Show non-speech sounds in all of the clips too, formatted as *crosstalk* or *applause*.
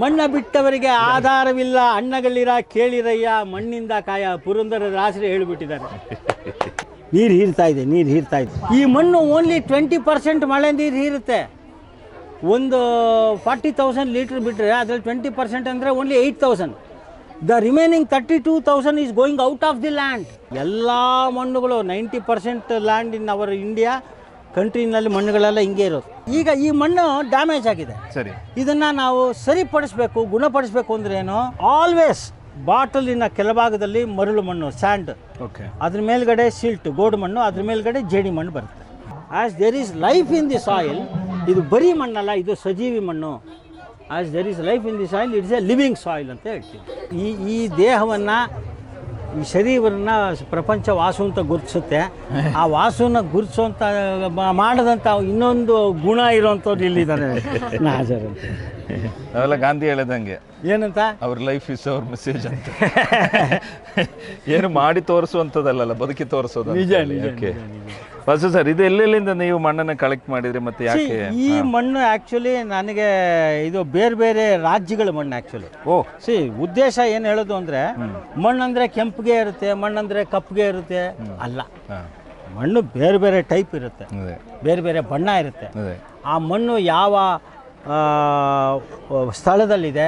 ಮಣ್ಣ ಬಿಟ್ಟವರಿಗೆ ಆಧಾರವಿಲ್ಲ. ಅಣ್ಣಗಳಿರ ಕೇಳಿರಯ್ಯ ಮಣ್ಣಿಂದ ಕಾಯ. ಪುರಂದರ ದಾಸರೇ ಹೇಳಿಬಿಟ್ಟಿದ್ದಾರೆ. *laughs* ನೀರು ಹೀರ್ತಾ ಇದೆ ನೀರು ಹೀರ್ತಾ ಇದೆ. ಈ ಮಣ್ಣು ಓನ್ಲಿ ಟ್ವೆಂಟಿ ಪರ್ಸೆಂಟ್ ಮಳೆ ನೀರು ಹೀರುತ್ತೆ. ಒಂದು ಫಾರ್ಟಿ ತೌಸಂಡ್ ಲೀಟ್ರ್ ಬಿಟ್ಟರೆ ಅದರಲ್ಲಿ ಟ್ವೆಂಟಿ ಪರ್ಸೆಂಟ್ ಅಂದರೆ only eight thousand the remaining thirty two thousand is going out of the land ಎಲ್ಲ ಮಣ್ಣುಗಳು ninety percent land in our India ಕಂಟ್ರಿನಲ್ಲಿ ಮಣ್ಣುಗಳೆಲ್ಲ ಹಿಂಗೆ ಇರೋದು. ಈಗ ಈ ಮಣ್ಣು ಡ್ಯಾಮೇಜ್ ಆಗಿದೆ. ಸರಿ. ಇದನ್ನ ನಾವು ಸರಿಪಡಿಸ್ಬೇಕು ಗುಣಪಡಿಸ್ಬೇಕು ಅಂದ್ರೆ ಏನು? ಆಲ್ವೇಸ್ ಬಾಟಲಿನ ಕೆಳಭಾಗದಲ್ಲಿ ಮರಳು ಮಣ್ಣು ಸ್ಯಾಂಡ್ ಓಕೆ ಅದ್ರ ಮೇಲ್ಗಡೆ ಸಿಲ್ಟ್ ಗೋಡು ಮಣ್ಣು ಅದ್ರ ಮೇಲ್ಗಡೆ ಜೇಡಿ ಮಣ್ಣು ಬರುತ್ತೆ. As there is life in the soil ಇದು ಬರೀ ಮಣ್ಣಲ್ಲ ಇದು ಸಜೀವಿ ಮಣ್ಣು. As there is life in the soil it's a living soil ಅಂತ ಹೇಳ್ತೀವಿ. ಈ ಈ ದೇಹವನ್ನು ಈ ಶರೀರವನ್ನ ಪ್ರಪಂಚ ವಾಸು ಅಂತ ಗುರುತಿಸುತ್ತೆ. *laughs* ಆ ವಾಸುನ ಗುರುತಿಸುವಂತ ಮಾಡದಂಥ ಇನ್ನೊಂದು ಗುಣ ಇರೋವಂಥವ್ರು ಇಲ್ಲಿದ್ದಾರೆ. ನಾಜರ್ ಅಂತ. ಅವೆಲ್ಲ ಗಾಂಧಿ ಹೇಳದಂಗೆ. ಏನಂತ? ಅವ್ರ ಲೈಫ್ ಇಸ್ ಅವ್ರ ಮೆಸೇಜ್ ಅಂತ. *laughs* ಏನು ಮಾಡಿ ತೋರಿಸುವಂಥದ್ದಲ್ಲ ಬದುಕಿ ತೋರಿಸೋದು ನಿಜ, ನಿಜ, ಬಸ್ ಸರ್ ಇದು ಎಲ್ಲೆಲ್ಲಿಂದ ನೀವು ಮಣ್ಣನ್ನು ಕಲೆಕ್ಟ್ ಮಾಡಿದ್ರಿ ಮತ್ತೆ ಯಾಕೆ? ಈ ಮಣ್ಣು ಆ್ಯಕ್ಚುಲಿ ನನಗೆ ಇದು ಬೇರೆ ಬೇರೆ ರಾಜ್ಯಗಳ ಮಣ್ಣು ಆ್ಯಕ್ಚುಲಿ ಓ. ಸಿ ಉದ್ದೇಶ ಏನು ಹೇಳೋದು ಅಂದರೆ ಮಣ್ಣಂದರೆ ಕೆಂಪಿಗೆ ಇರುತ್ತೆ ಮಣ್ಣಂದರೆ ಕಪ್ಪಗೆ ಇರುತ್ತೆ ಅಲ್ಲ. ಮಣ್ಣು ಬೇರೆ ಬೇರೆ ಟೈಪ್ ಇರುತ್ತೆ. ಬೇರೆ ಬೇರೆ ಬಣ್ಣ ಇರುತ್ತೆ. ಆ ಮಣ್ಣು ಯಾವ ಸ್ಥಳದಲ್ಲಿದೆ.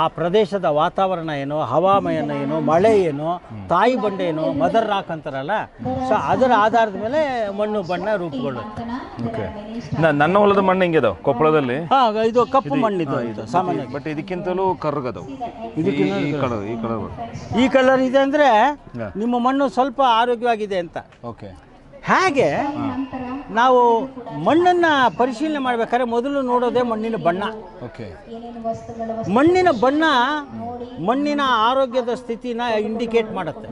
ಆ ಪ್ರದೇಶದ ವಾತಾವರಣ ಏನು ಹವಾಮಾನ ಏನು ಮಳೆ ಏನು ತಾಯಿ ಬಂಡೆ ಏನು ಮದರ್ ರಾಕ್ ಅಂತಾರಲ್ಲ? ಸೊ ಅದರ ಆಧಾರದ ಮೇಲೆ ಮಣ್ಣು ಬಣ್ಣ ರೂಪುಗೊಳ್ಳುತ್ತೆ. ನನ್ನ ಹೊಲದ ಮಣ್ಣು ಹಿಂಗಿದಾವ? ಕೊಪ್ಪಳದಲ್ಲಿ? ಹಾಂ ಇದು ಕಪ್ಪು ಮಣ್ಣಿದು ಇದು ಸಾಮಾನ್ಯ ಬಟ್ ಇದಕ್ಕಿಂತಲೂ ಕರ್ಗದವು ಈ ಕಲರ್ ಇದೆ ಅಂದರೆ ನಿಮ್ಮ ಮಣ್ಣು ಸ್ವಲ್ಪ ಆರೋಗ್ಯವಾಗಿದೆ ಅಂತ. ಓಕೆ. ಹಾಗೆ ನಾವು ಮಣ್ಣನ್ನು ಪರಿಶೀಲನೆ ಮಾಡ್ಬೇಕಾದ್ರೆ ಮೊದಲು ನೋಡೋದೇ ಮಣ್ಣಿನ ಬಣ್ಣ. ಓಕೆ. ಮಣ್ಣಿನ ಬಣ್ಣ ಮಣ್ಣಿನ ಆರೋಗ್ಯದ ಸ್ಥಿತಿನ ಇಂಡಿಕೇಟ್ ಮಾಡುತ್ತೆ.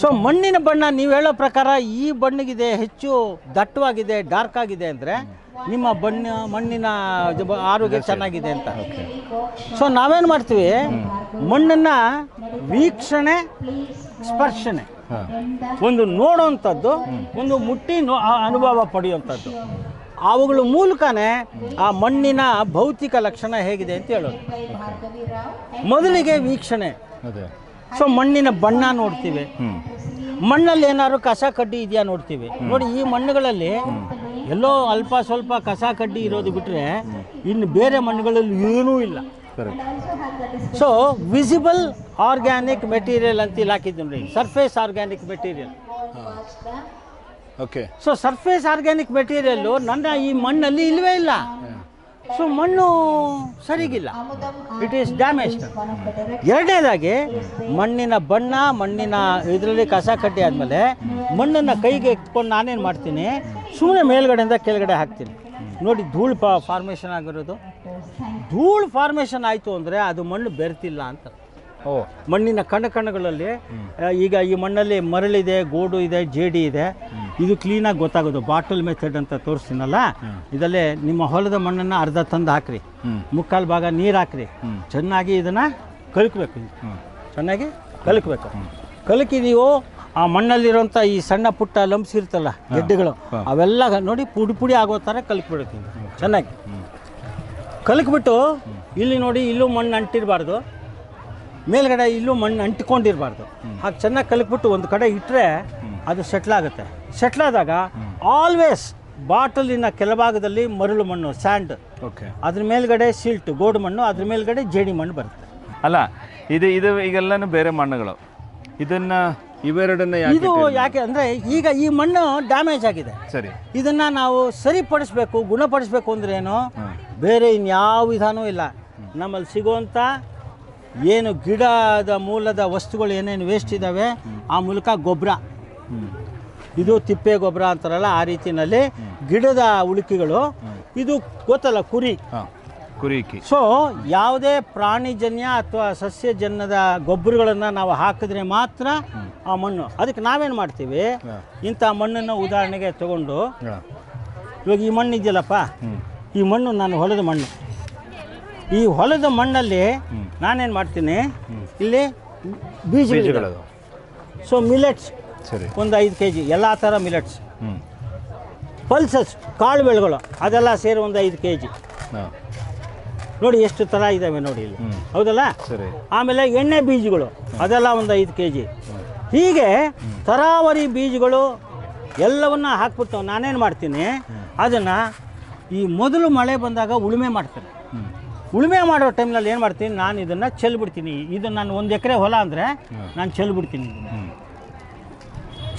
ಸೊ ಮಣ್ಣಿನ ಬಣ್ಣ ನೀವು ಹೇಳೋ ಪ್ರಕಾರ ಈ ಬಣ್ಣಗಿದೆ ಹೆಚ್ಚು ದಟ್ಟವಾಗಿದೆ ಡಾರ್ಕ್ ಆಗಿದೆ ಅಂದರೆ ನಿಮ್ಮ ಬಣ್ಣ ಮಣ್ಣಿನ ಆರೋಗ್ಯ ಚೆನ್ನಾಗಿದೆ ಅಂತ. ಸೊ ನಾವೇನು ಮಾಡ್ತೀವಿ? ಮಣ್ಣನ್ನು ವೀಕ್ಷಣೆ ಸ್ಪರ್ಶನೆ. ಒಂದು ನೋಡೋವಂಥದ್ದು ಒಂದು ಮುಟ್ಟಿ ನೋ ಅನುಭವ ಪಡೆಯುವಂಥದ್ದು. ಅವುಗಳ ಮೂಲಕನೇ ಆ ಮಣ್ಣಿನ ಭೌತಿಕ ಲಕ್ಷಣ ಹೇಗಿದೆ ಅಂತ ಹೇಳೋದು. ಮೊದಲಿಗೆ ವೀಕ್ಷಣೆ. ಅದೇ. ಸೊ ಮಣ್ಣಿನ ಬಣ್ಣ ನೋಡ್ತೀವಿ. ಮಣ್ಣಲ್ಲಿ ಏನಾದ್ರು ಕಸ ಕಡ್ಡಿ ಇದೆಯಾ ನೋಡ್ತೀವಿ. ನೋಡಿ ಈ ಮಣ್ಣುಗಳಲ್ಲಿ ಎಲ್ಲೋ ಅಲ್ಪ ಸ್ವಲ್ಪ ಕಸ ಕಡ್ಡಿ ಇರೋದು ಬಿಟ್ಟರೆ ಇನ್ನು ಬೇರೆ ಮಣ್ಣುಗಳಲ್ಲಿ ಏನೂ ಇಲ್ಲ. Correct so visible organic material ಅಂತ ಇಲ್ಲಿ ಹಾಕಿದ್ದು ನೋಡಿ. Surface organic material okay so surface organic material ನನ್ನ ಈ ಮಣ್ಣಲ್ಲಿ ಇಲ್ಲವೇ ಇಲ್ಲ. ಸೊ ಮಣ್ಣು ಸರಿಗಿಲ್ಲ. ಇಟ್ ಈಸ್ ಡ್ಯಾಮೇಜ್ಡ್ ಎರಡನೇದಾಗಿ ಮಣ್ಣಿನ ಬಣ್ಣ ಮಣ್ಣಿನ ಇದರಲ್ಲಿ ಕಸ ಕಟ್ಟಿ ಆದಮೇಲೆ ಮಣ್ಣನ್ನು ಕೈಗೆ ಇಟ್ಕೊಂಡು ನಾನೇನು ಮಾಡ್ತೀನಿ? ಸುಮ್ಮನೆ ಮೇಲ್ಗಡೆಯಿಂದ ಕೆಳಗಡೆ ಹಾಕ್ತೀನಿ. ನೋಡಿ ಧೂಳು ಫಾ ಫಾರ್ಮೇಷನ್ ಆಗಿರೋದು. ಧೂಳು ಫಾರ್ಮೇಷನ್ ಆಯಿತು ಅಂದರೆ ಅದು ಮಣ್ಣು ಬೆರ್ತಿಲ್ಲ ಅಂತ. ಓ. ಮಣ್ಣಿನ ಕಣ ಕಣಗಳಲ್ಲಿ ಈಗ ಈ ಮಣ್ಣಲ್ಲಿ ಮರಳಿದೆ ಗೋಡು ಇದೆ ಜೇಡಿ ಇದೆ. ಇದು ಕ್ಲೀನಾಗಿ ಗೊತ್ತಾಗೋದು. ಬಾಟಲ್ ಮೆಥಡ್ ಅಂತ ತೋರಿಸ್ತೀನಲ್ಲ ಇದಲ್ಲೇ ನಿಮ್ಮ ಹೊಲದ ಮಣ್ಣನ್ನು ಅರ್ಧ ತಂದು ಹಾಕ್ರಿ. ಮುಕ್ಕಾಲು ಭಾಗ ನೀರು ಹಾಕ್ರಿ. ಚೆನ್ನಾಗಿ ಇದನ್ನು ಕಲ್ಕಬೇಕು. ಚೆನ್ನಾಗಿ ಕಲಕಬೇಕು. ಕಲಕಿ ನೀವು ಆ ಮಣ್ಣಲ್ಲಿರುವಂಥ ಈ ಸಣ್ಣ ಪುಟ್ಟ ಲಂಪ್ಸ್ ಇರ್ತಲ್ಲ ಗೆಡ್ಡೆಗಳು ಅವೆಲ್ಲ ನೋಡಿ ಪುಡಿ ಪುಡಿ ಆಗೋ ಥರ ಕಲ್ಕ್ಬಿಡುತ್ತೆ ಚೆನ್ನಾಗಿ. ಕಲಕ್ಬಿಟ್ಟು ಇಲ್ಲಿ ನೋಡಿ ಇಲ್ಲೂ ಮಣ್ಣು ಅಂಟಿರಬಾರ್ದು. ಮೇಲ್ಗಡೆ ಇಲ್ಲೂ ಮಣ್ಣು ಅಂಟಿಕೊಂಡಿರಬಾರ್ದು. ಹಾಗೆ ಚೆನ್ನಾಗಿ ಕಲಕ್ಬಿಟ್ಟು ಒಂದು ಕಡೆ ಇಟ್ಟರೆ ಅದು ಸೆಟ್ಲ್ ಆಗುತ್ತೆ. ಸೆಟ್ಲ್ ಆದಾಗ ಆಲ್ವೇಸ್ ಬಾಟಲಿನ ಕೆಳಭಾಗದಲ್ಲಿ ಮರಳು ಮಣ್ಣು ಸ್ಯಾಂಡ್ ಓಕೆ ಅದ್ರ ಮೇಲ್ಗಡೆ ಸಿಲ್ಟ್ ಗೋಡು ಮಣ್ಣು ಅದ್ರ ಮೇಲ್ಗಡೆ ಜೇಡಿ ಮಣ್ಣು ಬರುತ್ತೆ. ಅಲ್ಲ ಇದು ಇದು ಈಗೆಲ್ಲನೂ ಬೇರೆ ಮಣ್ಣುಗಳು. ಇದನ್ನ ಇವೆರಡನ್ನ ಇದು ಯಾಕೆ ಅಂದರೆ ಈಗ ಈ ಮಣ್ಣು ಡ್ಯಾಮೇಜ್ ಆಗಿದೆ. ಸರಿ. ಇದನ್ನು ನಾವು ಸರಿಪಡಿಸ್ಬೇಕು ಗುಣಪಡಿಸ್ಬೇಕು ಅಂದ್ರೆ ಏನು? ಬೇರೆ ಇನ್ಯಾವ ವಿಧಾನವೂ ಇಲ್ಲ. ನಮ್ಮಲ್ಲಿ ಸಿಗುವಂಥ ಏನು ಗಿಡದ ಮೂಲದ ವಸ್ತುಗಳು ಏನೇನು ವೇಸ್ಟ್ ಇದ್ದಾವೆ ಆ ಮೂಲಕ ಗೊಬ್ಬರ ಇದು ತಿಪ್ಪೆ ಗೊಬ್ಬರ ಅಂತಾರಲ್ಲ ಆ ರೀತಿಯಲ್ಲಿ ಗಿಡದ ಉಳುಕಿಗಳು. ಇದು ಗೊತ್ತಲ್ಲ ಕುರಿ. ಕುರಿಕಿ ಸೊ ಯಾವುದೇ ಪ್ರಾಣಿಜನ್ಯ ಅಥವಾ ಸಸ್ಯಜನ್ಯದ ಗೊಬ್ಬರಗಳನ್ನು ನಾವು ಹಾಕಿದ್ರೆ ಮಾತ್ರ ಆ ಮಣ್ಣು. ಅದಕ್ಕೆ ನಾವೇನು ಮಾಡ್ತೀವಿ? ಇಂಥ ಮಣ್ಣನ್ನು ಉದಾಹರಣೆಗೆ ತಗೊಂಡು ಇವಾಗ ಈ ಮಣ್ಣು ಇದೆಯಲ್ಲಪ್ಪ? ಈ ಮಣ್ಣು ನಾನು ಹೊಲದ ಮಣ್ಣು. ಈ ಹೊಲದ ಮಣ್ಣಲ್ಲಿ ನಾನೇನು ಮಾಡ್ತೀನಿ? ಇಲ್ಲಿ ಬೀಜ ಸೊ ಮಿಲೆಟ್ಸ್ ಸರಿ. ಒಂದು ಐದು ಕೆ ಜಿ ಎಲ್ಲ ಥರ ಮಿಲೆಟ್ಸ್ ಪಲ್ಸಸ್ ಕಾಳು ಬೆಳೆಗಳು ಅದೆಲ್ಲ ಸೇರಿ ಒಂದು ಐದು ಕೆ ಜಿ ನೋಡಿ ಎಷ್ಟು ಥರ ಇದ್ದಾವೆ ನೋಡಿ ಇಲ್ಲಿ. ಹೌದಲ್ಲ? ಸರಿ. ಆಮೇಲೆ ಎಣ್ಣೆ ಬೀಜಗಳು ಅದೆಲ್ಲ ಒಂದು ಐದು ಕೆ ಜಿ ಹೀಗೆ ತರಾವರಿ ಬೀಜಗಳು ಎಲ್ಲವನ್ನ ಹಾಕ್ಬಿಟ್ಟು ನಾನೇನು ಮಾಡ್ತೀನಿ? ಅದನ್ನು ಈ ಮೊದಲು ಮಳೆ ಬಂದಾಗ ಉಳುಮೆ ಮಾಡ್ತೀನಿ. ಉಳುಮೆ ಮಾಡೋ ಟೈಮ್ನಲ್ಲಿ ಏನು ಮಾಡ್ತೀನಿ? ನಾನು ಇದನ್ನು ಚೆಲ್ಬಿಡ್ತೀನಿ. ಇದು ನಾನು ಒಂದು ಎಕರೆ ಹೊಲ ಅಂದರೆ ನಾನು ಚೆಲ್ಬಿಡ್ತೀನಿ ಇದನ್ನ.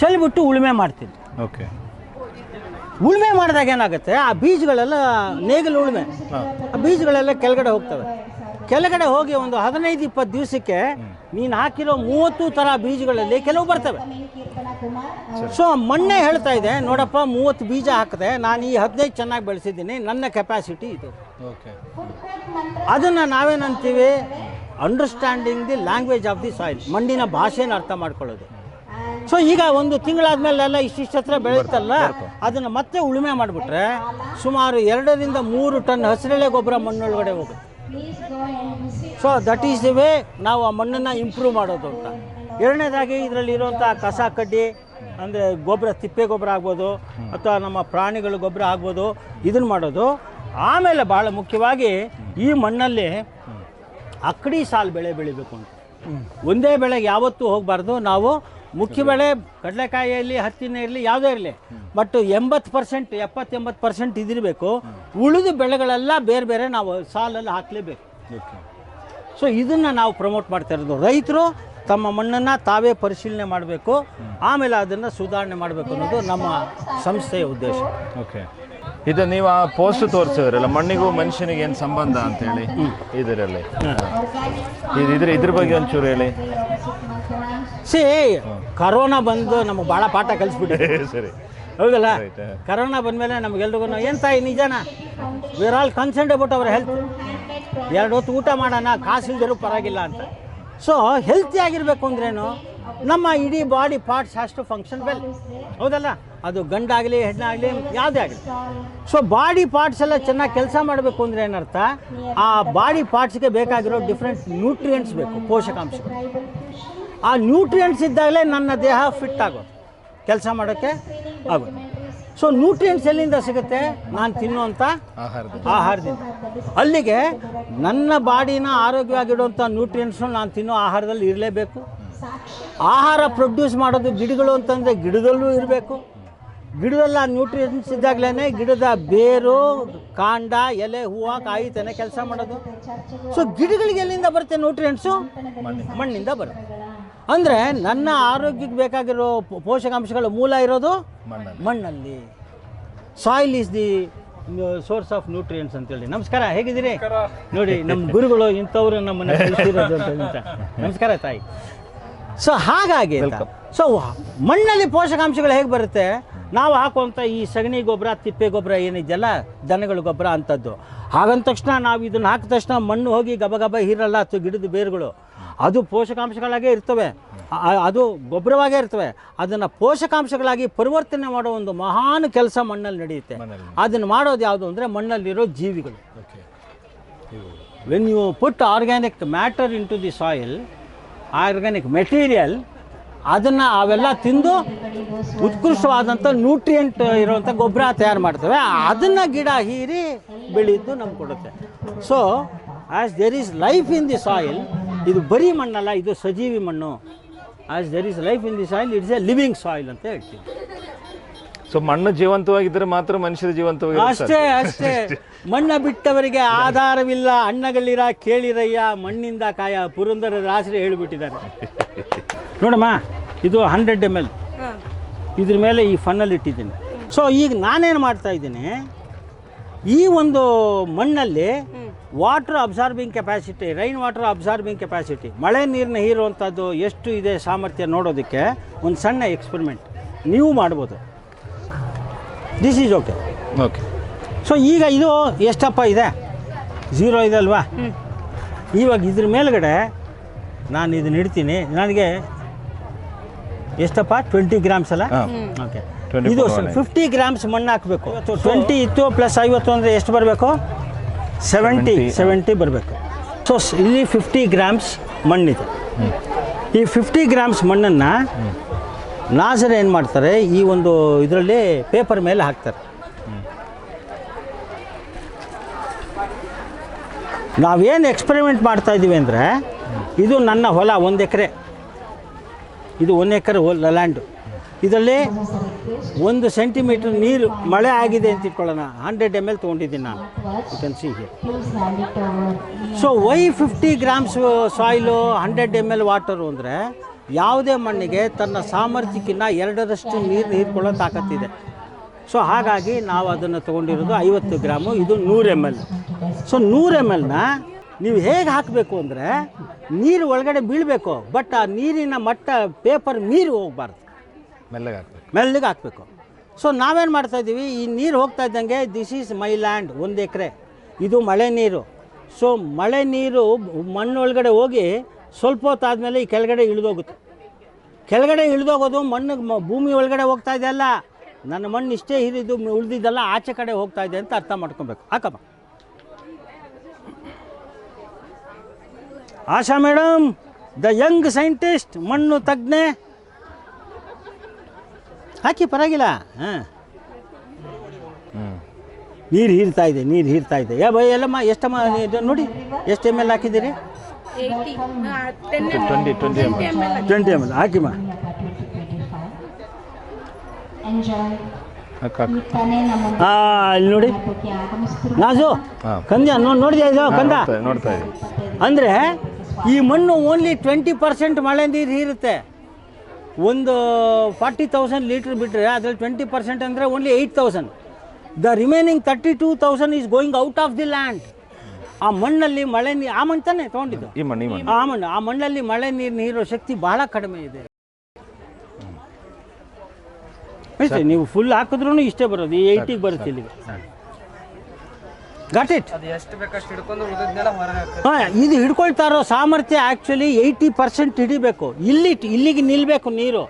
ಚೆಲ್ಬಿಟ್ಟು ಉಳುಮೆ ಮಾಡ್ತೀನಿ. ಓಕೆ. ಉಳುಮೆ ಮಾಡಿದಾಗ ಏನಾಗುತ್ತೆ? ಆ ಬೀಜಗಳೆಲ್ಲ ನೇಗಿಲು ಉಳುಮೆ. ಆ ಬೀಜಗಳೆಲ್ಲ ಕೆಳಗಡೆ ಹೋಗ್ತವೆ. ಕೆಳಗಡೆ ಹೋಗಿ ಒಂದು ಹದಿನೈದು ಇಪ್ಪತ್ತು ದಿವಸಕ್ಕೆ ನೀನು ಹಾಕಿರೋ ಮೂವತ್ತು ಥರ ಬೀಜಗಳಲ್ಲಿ ಕೆಲವು ಬರ್ತವೆ. ಸೊ ಮಣ್ಣೆ ಹೇಳ್ತಾ ಇದೆ ನೋಡಪ್ಪ ಮೂವತ್ತು ಬೀಜ ಹಾಕಿದೆ ನಾನು ಈ ಹದಿನೈದು ಚೆನ್ನಾಗಿ ಬೆಳೆಸಿದ್ದೀನಿ ನನ್ನ ಕೆಪಾಸಿಟಿ ಇದು. ಓಕೆ ಅದನ್ನು ನಾವೇನಂತೀವಿ understanding the language of the soil ಮಣ್ಣಿನ ಭಾಷೆನ ಅರ್ಥ ಮಾಡ್ಕೊಳ್ಳೋದು. ಸೊ ಈಗ ಒಂದು ತಿಂಗಳಾದ್ಮೇಲೆ ಎಲ್ಲ ಇಷ್ಟಿಷ್ಟು ಹತ್ರ ಬೆಳೆಯುತ್ತಲ್ಲ ಅದನ್ನು ಮತ್ತೆ ಉಳುಮೆ ಮಾಡಿಬಿಟ್ರೆ ಸುಮಾರು ಎರಡರಿಂದ ಮೂರು ಟನ್ ಹಸಿರೆಳೆ ಗೊಬ್ಬರ ಮಣ್ಣೊಳಗಡೆ ಹೋಗುತ್ತೆ. So that is the way ನಾವು ಆ ಮಣ್ಣನ್ನು ಇಂಪ್ರೂವ್ ಮಾಡೋದು ಅಂತ. ಎರಡನೇದಾಗಿ ಇದರಲ್ಲಿ ಇರುವಂಥ ಕಸ ಕಡ್ಡಿ ಅಂದರೆ ಗೊಬ್ಬರ ತಿಪ್ಪೆ ಗೊಬ್ಬರ ಆಗ್ಬೋದು ಅಥವಾ ನಮ್ಮ ಪ್ರಾಣಿಗಳ ಗೊಬ್ಬರ ಆಗ್ಬೋದು ಇದನ್ನು ಮಾಡೋದು. ಆಮೇಲೆ ಭಾಳ ಮುಖ್ಯವಾಗಿ ಈ ಮಣ್ಣಲ್ಲಿ ಅಕ್ಕಡಿ ಸಾಲು ಬೆಳೆ ಬೆಳಿಬೇಕು ಅಂತ. ಒಂದೇ ಬೆಳೆಗೆ ಯಾವತ್ತೂ ಹೋಗಬಾರ್ದು. ನಾವು ಮುಖ್ಯ ಬೆಳೆ ಕಡಲೆಕಾಯಿಯಲ್ಲಿ ಹತ್ತಿನೇ ಇರಲಿ ಯಾವುದೇ ಇರಲಿ. ಬಟ್ ಎಂಬತ್ತು ಪರ್ಸೆಂಟ್ ಎಪ್ಪತ್ತೆಂಬತ್ತು ಪರ್ಸೆಂಟ್ ಇದಿರಬೇಕು. ಉಳಿದ ಬೆಳೆಗಳೆಲ್ಲ ಬೇರೆ ಬೇರೆ ನಾವು ಸಾಲಲ್ಲಿ ಹಾಕಲೇಬೇಕು. ಓಕೆ ಸೊ ಇದನ್ನು ನಾವು ಪ್ರಮೋಟ್ ಮಾಡ್ತಾ ಇರೋದು. ರೈತರು ತಮ್ಮ ಮಣ್ಣನ್ನು ತಾವೇ ಪರಿಶೀಲನೆ ಮಾಡಬೇಕು. ಆಮೇಲೆ ಅದನ್ನು ಸುಧಾರಣೆ ಮಾಡಬೇಕು ಅನ್ನೋದು ನಮ್ಮ ಸಂಸ್ಥೆಯ ಉದ್ದೇಶ. ಓಕೆ ಇದು ನೀವು ಆ ಪೋಸ್ಟ್ ತೋರಿಸಿದ್ರಲ್ಲ ಮಣ್ಣಿಗೂ ಮನುಷ್ಯನಿಗೆ ಏನು ಸಂಬಂಧ ಅಂತೇಳಿ? ಇದರಲ್ಲಿ. ಇದು ಇದ್ರ ಇದ್ರ ಬಗ್ಗೆ ಒಂಚೂರು ಹೇಳಿ. ಸಿ ಕರೋನಾ ಬಂದು ನಮಗೆ ಭಾಳ ಪಾಠ ಕಲಿಸ್ಬಿಟ್ಟಿದೆ *laughs* ಸರಿ. ಹೌದಲ್ಲ. ಕರೋನಾ ಬಂದಮೇಲೆ ನಮಗೆಲ್ರಿಗೂ ಏನು ತಾಯಿ ನಿಜಾನ? We're all concerned about our health ಎರಡು ಹೊತ್ತು ಊಟ ಮಾಡೋಣ ಕಾಸಿಲ್ದಿರೋ ಪರವಾಗಿಲ್ಲ ಅಂತ. ಸೊ ಹೆಲ್ತಿ ಆಗಿರಬೇಕು ಅಂದ್ರೇನು? ನಮ್ಮ ಇಡೀ body parts has to function well ಹೌದಲ್ಲ? ಅದು ಗಂಡಾಗಲಿ ಹೆಣ್ಣಾಗಲಿ ಯಾವುದೇ ಆಗಲಿ. ಸೊ ಬಾಡಿ ಪಾರ್ಟ್ಸ್ ಎಲ್ಲ ಚೆನ್ನಾಗಿ ಕೆಲಸ ಮಾಡಬೇಕು ಅಂದರೆ ಏನರ್ಥ? ಆ ಬಾಡಿ ಪಾರ್ಟ್ಸ್ಗೆ ಬೇಕಾಗಿರೋ ಡಿಫ್ರೆಂಟ್ ನ್ಯೂಟ್ರಿಯೆಂಟ್ಸ್ ಬೇಕು ಪೋಷಕಾಂಶಗಳು. ಆ ನ್ಯೂಟ್ರಿಯೆಂಟ್ಸ್ ಇದ್ದಾಗಲೇ ನನ್ನ ದೇಹ ಫಿಟ್ ಆಗೋದು. ಕೆಲಸ ಮಾಡೋಕ್ಕೆ ಆಗೋದು. ಸೊ ನ್ಯೂಟ್ರಿಯೆಂಟ್ಸ್ ಎಲ್ಲಿಂದ ಸಿಗುತ್ತೆ? ನಾನು ತಿನ್ನುವಂಥ ಆಹಾರದ ಆಹಾರದಿಂದ. ಅಲ್ಲಿಗೆ ನನ್ನ ಬಾಡಿನ ಆರೋಗ್ಯವಾಗಿಡುವಂಥ ನ್ಯೂಟ್ರಿಯೆಂಟ್ಸು ನಾನು ತಿನ್ನೋ ಆಹಾರದಲ್ಲಿ ಇರಲೇಬೇಕು. ಆಹಾರ ಪ್ರೊಡ್ಯೂಸ್ ಮಾಡೋದು ಗಿಡಗಳು ಅಂತಂದರೆ ಗಿಡದಲ್ಲೂ ಇರಬೇಕು. ಗಿಡದಲ್ಲ ನ್ಯೂಟ್ರಿಯೆಂಟ್ಸ್ ಇದ್ದಾಗಲೇ ಗಿಡದ ಬೇರು ಕಾಂಡ ಎಲೆ ಹೂವು ಕಾಯಿ ತಾನೆ ಕೆಲಸ ಮಾಡೋದು. ಸೊ ಗಿಡಗಳಿಗೆ ಎಲ್ಲಿಂದ ಬರುತ್ತೆ ನ್ಯೂಟ್ರಿಯೆಂಟ್ಸು ಮಣ್ಣಿಂದ. ಬರುತ್ತೆ. ಅಂದರೆ ನನ್ನ ಆರೋಗ್ಯಕ್ಕೆ ಬೇಕಾಗಿರೋ ಪೋಷಕಾಂಶಗಳ ಮೂಲ ಇರೋದು ಮಣ್ಣಲ್ಲಿ. Soil is the source of nutrients ಅಂತೇಳಿ. ನಮಸ್ಕಾರ ಹೇಗಿದ್ದೀರಿ? ನೋಡಿ ನಮ್ಮ ಗುರುಗಳು ಇಂಥವ್ರು ನಮ್ಮನ್ನು ಅಂತ. ನಮಸ್ಕಾರ ತಾಯಿ. ಸೊ ಹಾಗಾಗಿ ಸೊ ಮಣ್ಣಲ್ಲಿ ಪೋಷಕಾಂಶಗಳು ಹೇಗೆ ಬರುತ್ತೆ? ನಾವು ಹಾಕುವಂಥ ಈ ಸಗಣಿ ಗೊಬ್ಬರ ತಿಪ್ಪೆ ಗೊಬ್ಬರ ಏನಿದೆಯಲ್ಲ ದನಗಳ ಗೊಬ್ಬರ ಅಂಥದ್ದು. ಹಾಗಂದ ತಕ್ಷಣ ನಾವು ಇದನ್ನು ಹಾಕಿದ ತಕ್ಷಣ ಮಣ್ಣು ಹೋಗಿ ಗಬ ಗಬ ಹೀರಲ್ಲ ಅಥವಾ ಗಿಡದ ಬೇರುಗಳು ಅದು ಪೋಷಕಾಂಶಗಳಾಗೇ ಇರ್ತವೆ. ಅದು ಗೊಬ್ಬರವಾಗೇ ಇರ್ತವೆ. ಅದನ್ನು ಪೋಷಕಾಂಶಗಳಾಗಿ ಪರಿವರ್ತನೆ ಮಾಡೋ ಒಂದು ಮಹಾನ್ ಕೆಲಸ ಮಣ್ಣಲ್ಲಿ ನಡೆಯುತ್ತೆ. ಅದನ್ನು ಮಾಡೋದು ಯಾವುದು ಅಂದರೆ ಮಣ್ಣಲ್ಲಿರೋ ಜೀವಿಗಳು. When you put organic matter into the soil organic material, ಅದನ್ನು ಅವೆಲ್ಲ ತಿಂದು ಉತ್ಕೃಷ್ಟವಾದಂಥ ನ್ಯೂಟ್ರಿಯೆಂಟ್ ಇರುವಂಥ ಗೊಬ್ಬರ ತಯಾರು ಮಾಡ್ತವೆ. ಅದನ್ನು ಗಿಡ ಹೀರಿ ಬೆಳೆದು ನಮ್ಗೆ ಕೊಡುತ್ತೆ. So as there is life in the soil ಇದು ಬರೀ ಮಣ್ಣಲ್ಲ, ಇದು ಸಜೀವಿ ಮಣ್ಣು. As there is life in the soil it's a living soil ಅಂತ ಹೇಳ್ತೀವಿ. ಸೊ ಮಣ್ಣು ಜೀವಂತವಾಗಿದ್ದರೆ ಮಾತ್ರ ಮನುಷ್ಯರ ಜೀವಂತವಾಗಿ ಅಷ್ಟೇ ಅಷ್ಟೇ. ಮಣ್ಣ ಬಿಟ್ಟವರಿಗೆ ಆಧಾರವಿಲ್ಲ. ಅಣ್ಣಗಳಿರ ಕೇಳಿರಯ್ಯ ಮಣ್ಣಿಂದ ಕಾಯ. ಪುರಂದರ ರಾಶ್ರಿ ಹೇಳಿಬಿಟ್ಟಿದ್ದಾರೆ. ನೋಡಮ್ಮ, ಇದು ಹಂಡ್ರೆಡ್ ಎಂ ಎಲ್ ಇದ್ರ ಮೇಲೆ ಈ ಫನ್ನಲ್ಲಿ ಇಟ್ಟಿದ್ದೀನಿ. ಸೊ ಈಗ ನಾನೇನು ಮಾಡ್ತಾ ಇದ್ದೀನಿ? ಈ ಒಂದು ಮಣ್ಣಲ್ಲಿ water absorbing capacity rain water absorbing capacity ಮಳೆ ನೀರಿನ ಹೀರುವಂಥದ್ದು ಎಷ್ಟು ಇದೆ ಸಾಮರ್ಥ್ಯ ನೋಡೋದಕ್ಕೆ ಒಂದು ಸಣ್ಣ ಎಕ್ಸ್ಪೆರಿಮೆಂಟ್ ನೀವು ಮಾಡ್ಬೋದು. This is okay okay so ಈಗ ಇದು ಎಷ್ಟಪ್ಪ ಇದೆ? ಝೀರೋ ಇದೆ ಅಲ್ವಾ? ಇವಾಗ ಇದ್ರ ಮೇಲ್ಗಡೆ ನಾನು ಇದನ್ನ ಇಡ್ತೀನಿ. ನನಗೆ ಎಷ್ಟಪ್ಪ? ಟ್ವೆಂಟಿ ಗ್ರಾಮ್ಸ್ ಅಲ್ಲ? ಓಕೆ 24 ಇದು. ಫಿಫ್ಟಿ ಗ್ರಾಮ್ಸ್ ಮಣ್ಣು ಹಾಕಬೇಕು. ಟ್ವೆಂಟಿ ಇತ್ತು ಪ್ಲಸ್ ಐವತ್ತು ಅಂದರೆ ಎಷ್ಟು ಬರಬೇಕು? ಸೆವೆಂಟಿ 70, ಸೆವೆಂಟಿ ಬರಬೇಕು. ಸೊ ಇಲ್ಲಿ ಫಿಫ್ಟಿ ಗ್ರಾಮ್ಸ್ ಮಣ್ಣಿದೆ ಈ ಫಿಫ್ಟಿ ಗ್ರಾಮ್ಸ್ ಮಣ್ಣನ್ನು ನಾಸರ್ ಏನು ಮಾಡ್ತಾರೆ, ಈ ಒಂದು ಇದರಲ್ಲಿ ಪೇಪರ್ ಮೇಲೆ ಹಾಕ್ತಾರೆ. ನಾವೇನು ಎಕ್ಸ್ಪೆರಿಮೆಂಟ್ ಮಾಡ್ತಾ ಇದ್ದೀವಿ ಅಂದರೆ, ಇದು ನನ್ನ ಹೊಲ ಒಂದು ಎಕರೆ. ಇದು ಒಂದು ಎಕರೆ ಹೊಲ ಲ್ಯಾಂಡು ಇದರಲ್ಲಿ ಒಂದು ಸೆಂಟಿಮೀಟ್ರ್ ನೀರು ಮಳೆ ಆಗಿದೆ ಅಂತ ಇಟ್ಕೊಳ್ಳೋಣ. ಹಂಡ್ರೆಡ್ ಎಂ ಎಲ್ ತೊಗೊಂಡಿದ್ದೀನಿ ನಾನು. You can see here so why fifty grams soil hundred M L water ಅಂದರೆ ಯಾವುದೇ ಮಣ್ಣಿಗೆ ತನ್ನ ಸಾಮರ್ಥ್ಯಕ್ಕಿಂತ ಎರಡರಷ್ಟು ನೀರು ಹೀರ್ಕೊಳ್ಳೋ ತಾಕತ್ತಿದೆ. ಸೊ ಹಾಗಾಗಿ ನಾವು ಅದನ್ನು ತೊಗೊಂಡಿರೋದು ಐವತ್ತು ಗ್ರಾಮು ಇದು ನೂರು ಎಂ ಎಲ್ ಸೊ ನೂರು ಎಂ ಎಲ್ನ ನೀವು ಹೇಗೆ ಹಾಕಬೇಕು ಅಂದರೆ ನೀರು ಒಳಗಡೆ ಬೀಳಬೇಕು ಬಟ್ ಆ ನೀರಿನ ಮಟ್ಟ ಪೇಪರ್ ಮೀರಿ ಹೋಗಬಾರ್ದು. ಮೆಲ್ಲಗೆ ಹಾಕ್ಬೇಕು. ಮೆಲ್ಲಗೆ ಹಾಕಬೇಕು. ಸೊ ನಾವೇನು ಮಾಡ್ತಾ ಇದ್ದೀವಿ ಈ ನೀರು ಹೋಗ್ತಾ ಇದ್ದಂಗೆ ದಿಸ್ ಈಸ್ ಮೈ ಲ್ಯಾಂಡ್ ಒಂದು ಎಕರೆ. ಇದು ಮಳೆ ನೀರು. ಸೊ ಮಳೆ ನೀರು ಮಣ್ಣೊಳಗಡೆ ಹೋಗಿ ಸ್ವಲ್ಪ ಹೊತ್ತಾದಮೇಲೆ ಈ ಕೆಳಗಡೆ ಇಳಿದೋಗುತ್ತೆ. ಕೆಳಗಡೆ ಇಳಿದೋಗೋದು, ಮಣ್ಣು ಭೂಮಿ ಒಳಗಡೆ ಹೋಗ್ತಾ ಇದೆಯಲ್ಲ ನನ್ನ ಮಣ್ಣು ಇಷ್ಟೇ ಹಿರಿದು ಉಳಿದಿದ್ದೆಲ್ಲ, ಆಚೆ ಕಡೆ ಹೋಗ್ತಾ ಇದೆ ಅಂತ ಅರ್ಥ ಮಾಡ್ಕೊಬೇಕು. ಹಾಕಮ್ಮ. Asha madam the young scientist, ಮಣ್ಣು ತಜ್ಞೆ. ಹಾಕಿ, ಪರವಾಗಿಲ್ಲ. ಹಾಂ. ನೀರು ಹೀರ್ತಾ ಇದೆ, ನೀರು ಹೀರ್ತಾ ಇದೆ. ಯಾ ಬೈ ಎಲ್ಲಮ್ಮ, ಎಷ್ಟಮ್ಮ ನೋಡಿ, ಎಷ್ಟು ಎಂ ಎಲ್ ಹಾಕಿದ್ದೀರಿ? Twenty twenty M L twenty M ಹಾಕಿಮ್ಮ ಇಲ್ಲಿ ನೋಡಿ. ನಾಜು ಕಂದ ನೋ ನೋಡಿದ್ಯಾ ಇದು? ಕಂದ ನೋಡ್ತಾ ಅಂದರೆ ಈ ಮಣ್ಣು ಓನ್ಲಿ ಟ್ವೆಂಟಿ ಪರ್ಸೆಂಟ್ ಮಳೆ ನೀರು ಇರುತ್ತೆ ಒಂದು ಫಾರ್ಟಿ ತೌಸಂಡ್ ಲೀಟ್ರ್ ಬಿಟ್ಟರೆ ಅದರಲ್ಲಿ ಟ್ವೆಂಟಿ ಪರ್ಸೆಂಟ್ ಅಂದರೆ only eight thousand the remaining thirty two thousand is going out of the land ಆ ಮಣ್ಣಲ್ಲಿ ಮಳೆ ನೀರು ಆ ಮಣ್ಣು ತಾನೇ ತೊಗೊಂಡಿದ್ದು? ಈ ಮಣ್ಣು ಈ ಮಣ್ಣು. ಆ ಮಣ್ಣು ಆ ಮಣ್ಣಲ್ಲಿ ಮಳೆ ನೀರು ನೀರೋ ಶಕ್ತಿ ಬಹಳ ಕಡಿಮೆ ಇದೆ. ಅಷ್ಟೇ ನೀವು ಫುಲ್ ಹಾಕಿದ್ರೂ ಇಷ್ಟೇ ಬರೋದು ಈ ಏಯ್ಟಿಗೆ ಬರುತ್ತೆ ಇಲ್ಲಿ ಗಾಟ್ ಇಟ್ ಅದು ಎಷ್ಟು ಬೇಕಷ್ಟು ಹಿಡ್ಕೊಂಡು ಉಳಿದದ್ನೆಲ್ಲ ಹೊರಗೆ ಹಾಕ್ತಾರೆ ಹಾಂ ಇದು ಹಿಡ್ಕೊಳ್ತಾ ಇರೋ ಸಾಮರ್ಥ್ಯ ಆ್ಯಕ್ಚುಲಿ ಏಯ್ಟಿ ಪರ್ಸೆಂಟ್ ಹಿಡಿಬೇಕು. ಇಲ್ಲಿ ಇಲ್ಲಿಗೆ ನಿಲ್ಲಬೇಕು ನೀರು.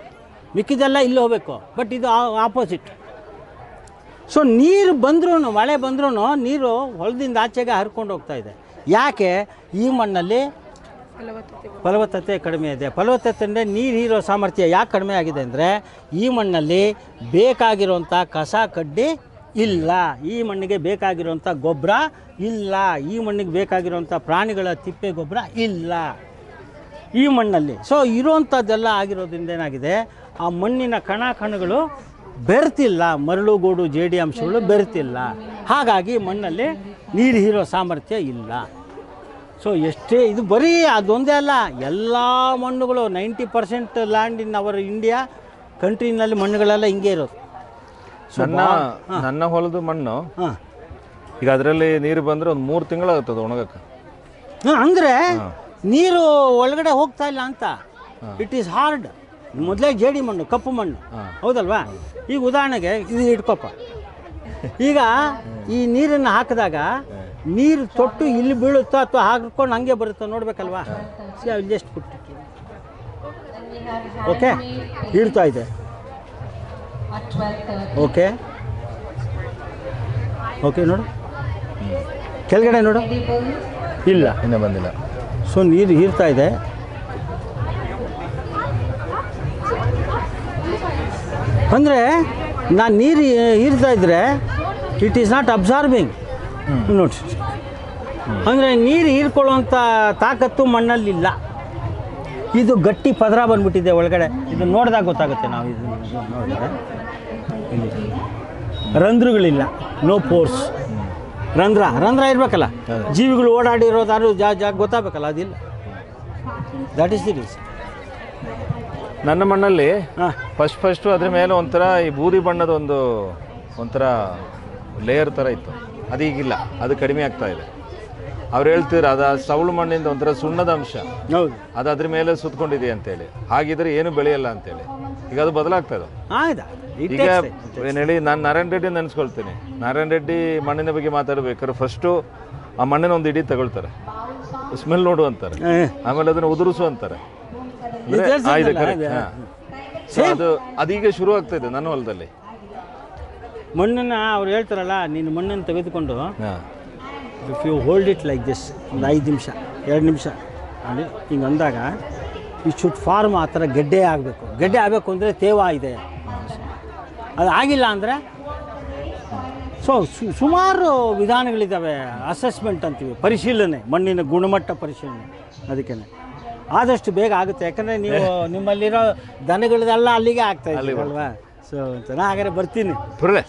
ಮಿಕ್ಕಿದೆಲ್ಲ ಇಲ್ಲಿ ಹೋಗಬೇಕು. ಬಟ್ ಇದು ಆಪೋಸಿಟ್ ಸೊ ನೀರು ಬಂದ್ರೂ ಮಳೆ ಬಂದ್ರೂ ನೀರು ಹೊಲದಿಂದ ಆಚೆಗೆ ಹರ್ಕೊಂಡು ಹೋಗ್ತಾ ಇದೆ. ಯಾಕೆ? ಈ ಮಣ್ಣಲ್ಲಿ ಫಲವತ್ತತೆ ಕಡಿಮೆ ಇದೆ. ಫಲವತ್ತತೆ ಅಂದರೆ ನೀರು ಹೀರೋ ಸಾಮರ್ಥ್ಯ ಯಾಕೆ ಕಡಿಮೆ ಆಗಿದೆ ಅಂದರೆ ಈ ಮಣ್ಣಲ್ಲಿ ಬೇಕಾಗಿರುವಂಥ ಕಸ, ಕಡ್ಡಿ ಇಲ್ಲ. ಈ ಮಣ್ಣಿಗೆ ಬೇಕಾಗಿರುವಂಥ ಗೊಬ್ಬರ ಇಲ್ಲ. ಈ ಮಣ್ಣಿಗೆ ಬೇಕಾಗಿರುವಂಥ ಪ್ರಾಣಿಗಳ ತಿಪ್ಪೆ ಗೊಬ್ಬರ ಇಲ್ಲ. ಈ ಮಣ್ಣಲ್ಲಿ. ಸೊ ಇರುವಂಥದ್ದೆಲ್ಲ ಆಗಿರೋದ್ರಿಂದ ಏನಾಗಿದೆ? ಆ ಮಣ್ಣಿನ ಕಣ ಕಣಗಳು ಬೆರ್ತಿಲ್ಲ ಮರಳುಗೋಡು ಜೆ ಡಿ ಅಂಶಗಳು ಬೆರ್ತಿಲ್ಲ. ಹಾಗಾಗಿ ಮಣ್ಣಲ್ಲಿ ನೀರು ಹೀರೋ ಸಾಮರ್ಥ್ಯ ಇಲ್ಲ. ಸೊ ಎಷ್ಟೇ ಇದು ಬರೀ ಅದೊಂದೇ ಅಲ್ಲ ಎಲ್ಲ ಮಣ್ಣುಗಳು ninety percent land in our India ಕಂಟ್ರಿನಲ್ಲಿ ಮಣ್ಣುಗಳೆಲ್ಲ ಹಿಂಗೆ ಇರೋದು. ನನ್ನ ನನ್ನ ಹೊಲದ ಮಣ್ಣು ಹಾಂ. ಈಗ ಅದರಲ್ಲಿ ನೀರು ಬಂದರೆ ಒಂದು ಮೂರು ತಿಂಗಳಾಗುತ್ತದೆ ಒಣಗಕ್ಕೆ. ಅಂದರೆ ನೀರು ಒಳಗಡೆ ಹೋಗ್ತಾ ಇಲ್ಲ ಅಂತ. ಇಟ್ ಈಸ್ ಹಾರ್ಡ್ ಮೊದಲೇ ಜೇಡಿ ಮಣ್ಣು ಕಪ್ಪು ಮಣ್ಣು. ಹೌದಲ್ವಾ? ಈಗ ಉದಾಹರಣೆಗೆ ಇದು ಇಟ್ಕೊಪ್ಪ. ಈಗ ಈ ನೀರನ್ನು ಹಾಕಿದಾಗ ನೀರು ತೊಟ್ಟು ಇಲ್ಲಿ ಬೀಳುತ್ತೋ ಅಥವಾ ಹಾಕೊಂಡು ಹಂಗೆ ಬರುತ್ತೋ ನೋಡ್ಬೇಕಲ್ವಾ? ಜಸ್ಟ್ ಕೊಟ್ಟು. ಓಕೆ? ಇಡ್ತಾ ಇದೆ. ಓಕೆ? ಓಕೆ ನೋಡು. ಕೆಳಗಡೆ ನೋಡು. ಇಲ್ಲ. ಇನ್ನೂ ಬಂದಿಲ್ಲ. ಸೊ ನೀರು ಹೀರ್ತಾ ಇದೆ. ಅಂದರೆ ನಾನು ನೀರು ಹೀರ್ತಾ ಇದ್ದರೆ ಇಟ್ ಈಸ್ ನಾಟ್ ಅಬ್ಸಾರ್ಬಿಂಗ್ ನೋಡಿ ಅಂದರೆ ನೀರು ಹೀರ್ಕೊಳ್ಳುವಂಥ ತಾಕತ್ತು ಮಣ್ಣಲ್ಲಿಲ್ಲ. ಇದು ಗಟ್ಟಿ ಪದರ ಬಂದ್ಬಿಟ್ಟಿದೆ ಒಳಗಡೆ. ಇದು ನೋಡಿದಾಗ ಗೊತ್ತಾಗುತ್ತೆ ನಾವು ಇದು ನೋಡಿದ್ರೆ. ರಂಧ್ರಗಳಿಲ್ಲ. ನೋ ಪೋರ್ಸ್ ರಂಧ್ರ. ರಂಧ್ರ ಇರಬೇಕಲ್ಲ. ಜೀವಿಗಳು ಓಡಾಡಿರೋದಾದ್ರು ಜಾ ಜಾಗ ಗೊತ್ತಾಗಬೇಕಲ್ಲ ಅದಿಲ್ಲ. ದಟ್ ಈಸ್ ದಿ ರೀಸನ್ ನನ್ನ ಮಣ್ಣಲ್ಲಿ ಫಸ್ಟ್ ಫಸ್ಟ್ ಅದ್ರ ಮೇಲೆ ಒಂಥರ ಈ ಬೂದಿ ಬಣ್ಣದ ಒಂದು ಒಂಥರ ಲೇಯರ್ ಥರ ಇತ್ತು. ಅದೀಗಿಲ್ಲ ಅದು ಕಡಿಮೆ ಆಗ್ತಾ ಇದೆ. ಅವ್ರು ಹೇಳ್ತಿದ್ರು ಅದು ಆ ಸವಳು ಮಣ್ಣಿಂದ ಒಂಥರ ಸುಣ್ಣದ ಅಂಶ. ಹೌದು. ಅದು ಅದ್ರ ಮೇಲೆ ಸುತ್ಕೊಂಡಿದೆ ಅಂತೇಳಿ. ಹಾಗಿದ್ರೆ ಏನು ಬೆಳೆಯಲ್ಲ ಅಂತೇಳಿ. ಈಗ ಅದು ಬದಲಾಗ್ತಾ ಇದೆ. ಆಯ್ತಾ ಈಗ ಏನು ಹೇಳಿ ನಾನು ನಾರಾಯಣ ರೆಡ್ಡಿ ನೆನೆಸ್ಕೊಳ್ತೀನಿ. ನಾರಾಯಣ ರೆಡ್ಡಿ ಮಣ್ಣಿನ ಬಗ್ಗೆ ಮಾತಾಡ್ಬೇಕಾದ್ರೆ ಫಸ್ಟು ಆ ಮಣ್ಣಿನ ಒಂದು ಇಡೀ ತಗೊಳ್ತಾರೆ. ಸ್ಮೆಲ್ ನೋಡು ಅಂತಾರೆ. ಆಮೇಲೆ ಅದನ್ನು ಉದುರಿಸು ಅಂತಾರೆ. ಆ, ಇದೆ correct, ಅದೇ. ಹಾ. So ಅದು ಅದೀಗ ಶುರು ಆಗ್ತಾ ಇದೆ ನನ್ನ ಹೊಲದಲ್ಲಿ. ಮಣ್ಣನ್ನು ಅವ್ರು ಹೇಳ್ತಾರಲ್ಲ ನೀನು ಮಣ್ಣನ್ನು ತೆಗೆದುಕೊಂಡು ಹಾಂ. If you hold it like this ಒಂದು ಐದು ನಿಮಿಷ ಎರಡು ನಿಮಿಷ ಅಂದರೆ ಹಿಂಗೆ ಅಂದಾಗ ಈ ಶುಡ್ ಫಾರ್ಮ್ ಆ ಥರ ಗೆಡ್ಡೆ ಆಗಬೇಕು. ಗೆಡ್ಡೆ ಆಗಬೇಕು ಅಂದರೆ ತೇವ ಇದೆ. ಅದು ಆಗಿಲ್ಲ ಅಂದರೆ ಸೊ ಸುಮಾರು ವಿಧಾನಗಳಿದ್ದಾವೆ ಅಸೆಸ್ಮೆಂಟ್ ಅಂತೀವಿ ಪರಿಶೀಲನೆ ಮಣ್ಣಿನ ಗುಣಮಟ್ಟ ಪರಿಶೀಲನೆ ಅದಕ್ಕೆ ಆದಷ್ಟು ಬೇಗ ಆಗುತ್ತೆ. ಯಾಕಂದ್ರೆ ನೀವು ನಿಮ್ಮಲ್ಲಿರೋ ದನಗಳದೆಲ್ಲ ಅಲ್ಲಿಗೆ ಆಗ್ತಾ ಅಲ್ವಾ? ಸೊ ನಾ ಹಾಗಾದ್ರೆ ಬರ್ತೀನಿ.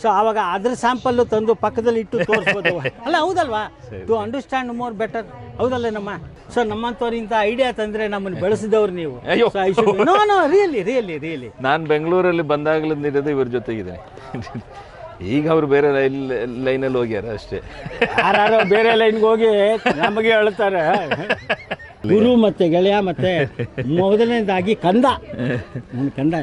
ಸೊ ಆವಾಗ ಅದ್ರ ಸ್ಯಾಂಪಲ್ ತಂದು ಪಕ್ಕದಲ್ಲಿ ಇಟ್ಟು ತೋರಿಸ್ಬೋದು. *laughs* ಅಲ್ಲ ಹೌದಲ್ವಾ? ಟು ಅಂಡರ್ಸ್ಟ್ಯಾಂಡ್ ಮೋರ್ ಬೆಟರ್ ಹೌದಲ್ಲ ನಮ್ಮ? ಸೊ ನಮ್ಮಂಥವ್ರು ಇಂಥ ಐಡಿಯಾ ತಂದ್ರೆ ನಮ್ಮನ್ನು ಬೆಳೆಸಿದವ್ರು ನೀವು. ಅಯ್ಯೋ. No no really really really ನಾನು ಬೆಂಗಳೂರಲ್ಲಿ ಬಂದಾಗಲಿಂದ ಇರೋದು ಇವ್ರ ಜೊತೆಗಿದ್ದೀನಿ. ಈಗ ಅವರು ಬೇರೆ ಲೈನ್ ಲೈನಲ್ಲಿ ಹೋಗ್ಯಾರ ಅಷ್ಟೇ. ಯಾರು ಬೇರೆ ಲೈನ್ಗೆ ಹೋಗಿ ನಮಗೆ ಹೇಳ್ತಾರೆ *laughs* ಗುರು ಮತ್ತೆ ಗೆಳೆಯ ಮತ್ತೆ *laughs* ಮೊದಲನೇದಾಗಿ ಕಂದ. *laughs* ನನ್ನ ಕಂದ.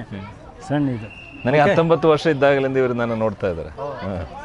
ಸಣ್ಣ ಇದು. ನನಗೆ ಹತ್ತೊಂಬತ್ತು ವರ್ಷ ಇದ್ದಾಗಲಿಂದ ಇವರು ನಾನು ನೋಡ್ತಾ ಇದ್ದಾರೆ. ಹಾಂ.